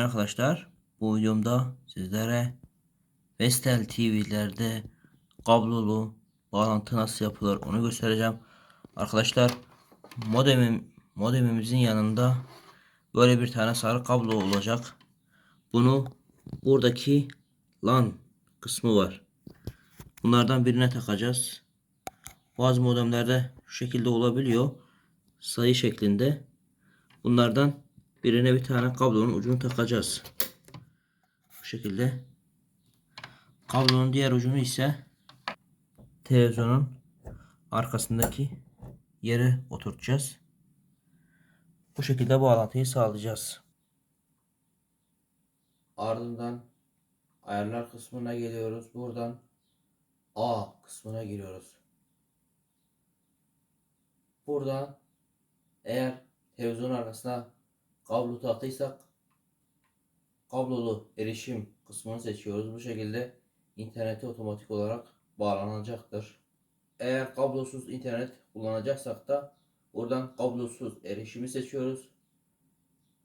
Merhaba arkadaşlar. Bu videomda sizlere Vestel TV'lerde kablolu bağlantı nasıl yapılır onu göstereceğim. Arkadaşlar modemim modemimizin yanında böyle bir tane sarı kablo olacak. Bunu buradaki LAN kısmı var. Bunlardan birine takacağız. Bazı modemlerde şu şekilde olabiliyor. Sayı şeklinde. Bunlardan birine bir tane kablonun ucunu takacağız. Bu şekilde. Kablonun diğer ucunu ise televizyonun arkasındaki yere oturtacağız. Bu şekilde bağlantıyı sağlayacağız. Ardından ayarlar kısmına geliyoruz. Buradan A kısmına giriyoruz. Buradan eğer televizyon arkasına kablo taktıysak kablolu erişim kısmını seçiyoruz. Bu şekilde internete otomatik olarak bağlanacaktır. Eğer kablosuz internet kullanacaksak da buradan kablosuz erişimi seçiyoruz.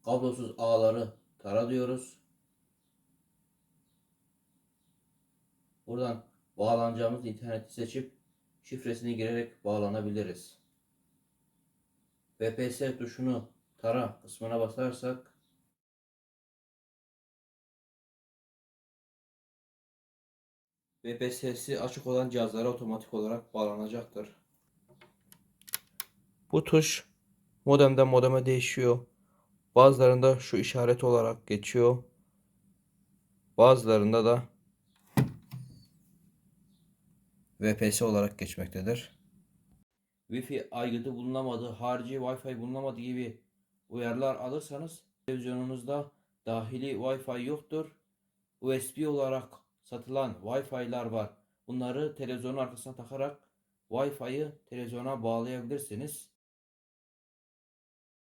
Kablosuz ağları tara diyoruz. Buradan bağlanacağımız interneti seçip şifresini girerek bağlanabiliriz. VPS tuşunu tara kısmına basarsak VPS'si açık olan cihazlara otomatik olarak bağlanacaktır. Bu tuş modemden modeme değişiyor. Bazılarında şu işaret olarak geçiyor. Bazılarında da VPS olarak geçmektedir. Wi-Fi aygıtı bulunamadı, harici Wi-Fi bulunamadı gibi uyarılar alırsanız televizyonunuzda dahili Wi-Fi yoktur. USB olarak satılan Wi-Fi'lar var. Bunları televizyonun arkasına takarak Wi-Fi'yi televizyona bağlayabilirsiniz.